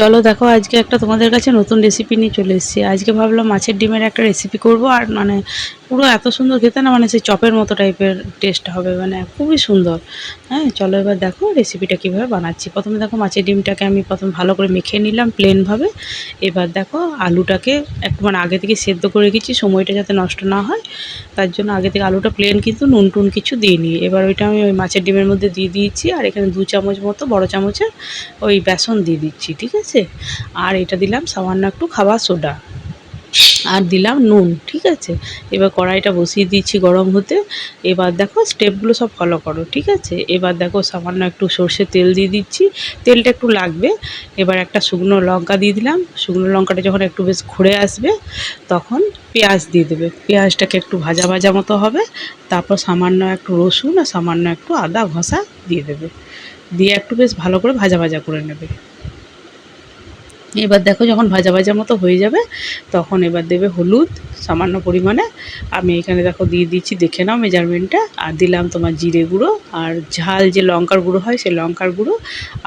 চলো দেখো, আজকে একটা তোমাদের কাছে নতুন রেসিপি নিয়ে চলে এসেছি। আজকে ভাবলাম মাছের ডিমের একটা রেসিপি করব, আর মানে পুরো এত সুন্দর খেতে না মানে সেই চপের মতো টাইপের টেস্ট হবে মানে খুবই সুন্দর। হ্যাঁ চলো এবার দেখো রেসিপিটা কীভাবে বানাচ্ছি। প্রথমে দেখো মাছের ডিমটাকে আমি প্রথম ভালো করে মেখে নিলাম প্লেনভাবে এবার দেখো আলুটাকে একটু মানে আগে থেকে সেদ্ধ করে রেখেছি, সময়টা যাতে নষ্ট না হয়। তার জন্য আগে থেকে আলুটা প্লেন কিন্তু নুন টুন কিছু দিইনি। এবার ওইটা আমি ওই মাছের ডিমের মধ্যে দিয়ে দিয়েছি, আর এখানে দু চামচ মতো, বড় চামচের ওই বেসন দিয়ে দিচ্ছি, ঠিক আছে? আর এটা দিলাম সামান্য একটু খাবার সোডা। আর দিলাম নুন, ঠিক আছে? এবার কড়াইটা বসিয়ে দিচ্ছি গরম হতে। এবার দেখো স্টেপগুলো সব ফলো করো, ঠিক আছে? এবার দেখো সামান্য একটু সর্ষের তেল দিয়ে দিচ্ছি। তেলটা একটু লাগবে। এবার একটা শুকনো লঙ্কা দিয়ে দিলাম। শুকনো লঙ্কাটা যখন একটু বেশ ঘুরে আসবে, তখন পেঁয়াজ দিয়ে দেবে। পেঁয়াজটাকে একটু ভাজা ভাজা মতো হবে। তারপর সামান্য একটু রসুন আর সামান্য একটু আদা ঘষা দিয়ে দেবে। দিয়ে একটু বেশ ভালো করে ভাজা ভাজা করে নেবে। এবার দেখো যখন ভাজা ভাজা মতো হয়ে যাবে, তখন এবার দেবে হলুদ সামান্য পরিমাণে। আমি এখানে দেখো দিয়ে দিচ্ছি, দেখে নাও মেজারমেন্টটা আর দিলাম তোমার জিরে গুঁড়ো আর ঝাল যে লঙ্কার গুঁড়ো হয় সেই লঙ্কার গুঁড়ো।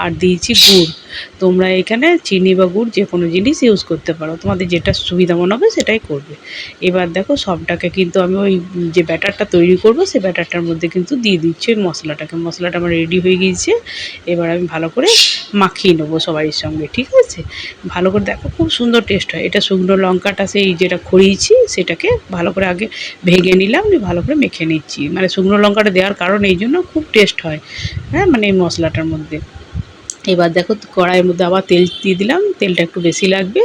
আর দিয়েছি গুড়। তোমরা এখানে চিনি বা গুড় যে কোনো জিনিস ইউজ করতে পারো। তোমাদের যেটা সুবিধা মনে হবে সেটাই করবে। এবার দেখো সবটাকে কিন্তু আমি ওই যে ব্যাটারটা তৈরি করব সেই ব্যাটারটার মধ্যে কিন্তু দিয়ে দিচ্ছি ওই মশলাটাকে। মশলাটা আমার রেডি হয়ে গিয়েছে। এবার আমি ভালো করে মাখিয়ে নেব সবাই সঙ্গে, ঠিক আছে? ভালো করে দেখো, খুব সুন্দর টেস্ট হয়। এটা শুকনো লঙ্কাটা সেই যেটা খড়িয়েছি, সেটাকে ভালো করে আগে ভেঙে নিলাম, নিয়ে ভালো করে মেখে নিচ্ছি। মানে শুকনো লঙ্কাটা দেওয়ার কারণ এই জন্য খুব টেস্ট হয় হ্যাঁ? মানে এই মশলাটার মধ্যে। এবার দেখো কড়াইয়ের মধ্যে আবার তেল দিয়ে দিলাম তেলটা একটু বেশি লাগবে।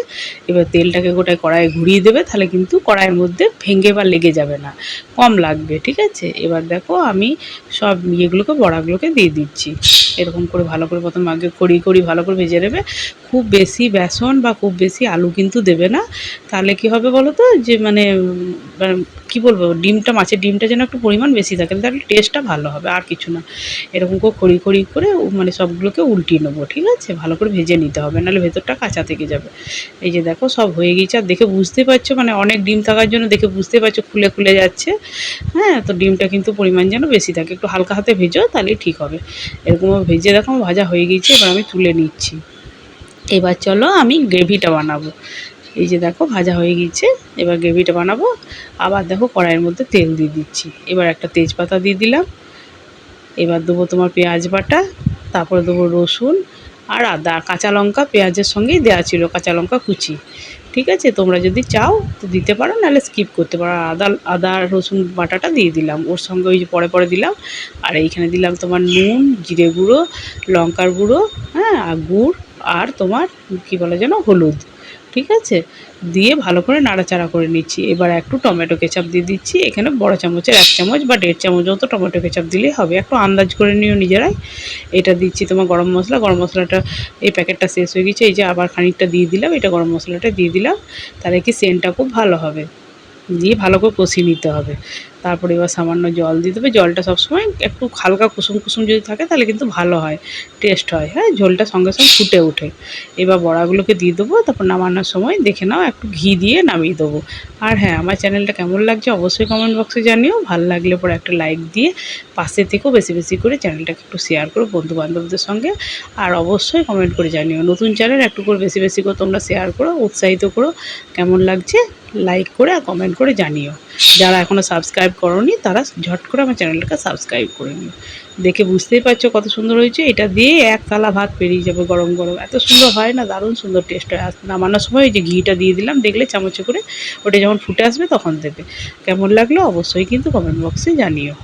এবার তেলটাকে গোটায় কড়াইয়ে ঘুরিয়ে দেবে, তাহলে কিন্তু কড়াইয়ের মধ্যে ভেঙে বা লেগে যাবে না। কম লাগবে, ঠিক আছে? এবার দেখো আমি সব ইয়েগুলোকে, বড়াগুলোকে দিয়ে দিচ্ছি। এরকম করে ভালো করে প্রথম আগে কড়ি কড়ি ভালো করে ভেজে নেবে। খুব বেশি বেসন বা খুব বেশি আলু কিন্তু দেবে না। তাহলে কি হবে বলো তো? যে মানে মানে কী বলব? ডিমটা, মাছের ডিমটা যেন একটু পরিমাণ বেশি থাকে, তাহলে টেস্টটা ভালো হবে, আর কিছু না। এরকম করে খড়ি খড়ি করে মানে সবগুলোকে উল্টিয়ে নেব, ঠিক আছে? ভালো করে ভেজে নিতে হবে, নাহলে ভেতরটা কাঁচা থেকে যাবে। এই যে দেখো, সব হয়ে গেছে আর দেখে বুঝতে পারছ মানে অনেক ডিম থাকার জন্য দেখে বুঝতে পারছ, খুলে খুলে যাচ্ছে। হ্যাঁ তো ডিমটা কিন্তু পরিমাণ যেন বেশি থাকে। একটু হালকা হাতে ভেজো তাহলেই ঠিক হবে। এরকম ভেজে দেখো, ভাজা হয়ে গিয়েছে। এবার আমি তুলে নিচ্ছি। এবার চলো আমি গ্রেভিটা বানাবো। এই যে দেখো, ভাজা হয়ে গিয়েছে। এবার গ্রেভিটা বানাবো। আবার দেখো, কড়াইয়ের মধ্যে তেল দিয়ে দিচ্ছি। এবার একটা তেজপাতা দিয়ে দিলাম। এবার দেবো তোমার পেঁয়াজ বাটা, তারপরে দেবো রসুন আর আদা, কাঁচা লঙ্কা, পেঁয়াজের সঙ্গেই দেওয়া ছিল কাঁচা লঙ্কা কুচি। ঠিক আছে? তোমরা যদি চাও তো দিতে পারো, নাহলে স্কিপ করতে পারো। আদা আদা রসুন বাটাটা দিয়ে দিলাম। ওর সঙ্গে ওই যে পরে পরে দিলাম। আর এইখানে দিলাম তোমার নুন, জিরে গুঁড়ো, লঙ্কার গুঁড়ো হ্যাঁ আর গুড়, আর তোমার কী বলে যেন, হলুদ। ঠিক আছে? দিয়ে ভালো করে নাড়াচাড়া করে নিচ্ছি। এবার একটু টমেটো কেচাপ দিয়ে দিচ্ছি। এখানে বড় চামচের এক চামচ বা দেড় চামচ মতো টমেটো কেচাপ দিলেই হবে। একটু আন্দাজ করে নিও নিজেরাই। এটা দিচ্ছি তোমার গরম মশলা। গরম মশলাটা এই প্যাকেটটা শেষ হয়ে গেছে। এই যে আবার খানিকটা দিয়ে দিলাম। এটা গরম মশলাটা দিয়ে দিলাম। তাহলে কি সেন্টটা খুব ভালো হবে। দিয়ে ভালো করে কষিয়ে নিতে হবে। তারপরে এবার সামান্য জল দিয়ে দেবে। জলটা সবসময় একটু হালকা কুসুম কুসুম যদি থাকে তাহলে কিন্তু ভালো হয় টেস্ট হয়। হ্যাঁ ঝোলটা সঙ্গে সঙ্গে ফুটে ওঠে। এবার বড়াগুলোকে দিয়ে দেবো, তারপর নামানোর সময় দেখে নাও, একটু ঘি দিয়ে নামিয়ে দেবো। আর হ্যাঁ আমার চ্যানেলটা কেমন লাগছে অবশ্যই কমেন্ট বক্সে জানিও। ভালো লাগলে পরে একটা লাইক দিয়ে পাশে থেকেও বেশি বেশি করে চ্যানেলটাকে একটু শেয়ার করো বন্ধু বান্ধবদের সঙ্গে। আর অবশ্যই কমেন্ট করে জানিও। নতুন চ্যানেল একটু করে বেশি বেশি করে তোমরা শেয়ার করো, উৎসাহিত করো। কেমন লাগছে? লাইক করে আর কমেন্ট করে জানিও। যারা এখনও সাবস্ক্রাইব করনি, তারা ঝট করে আমার চ্যানেলটাকে সাবস্ক্রাইব করে নিও। দেখে বুঝতেই পারছ কত সুন্দর হয়েছে। এটা দিয়ে এক থালা ভাত পেরিয়ে যাবে গরম গরম। এত সুন্দর হয় না, দারুণ সুন্দর টেস্ট হয়। নামানোর সময় ওই যে ঘিটা দিয়ে দিলাম, দেখলে চামচে করে ওটা যখন ফুটে আসবে তখন দেবে। কেমন লাগল অবশ্যই কিন্তু কমেন্ট বক্সে জানিও।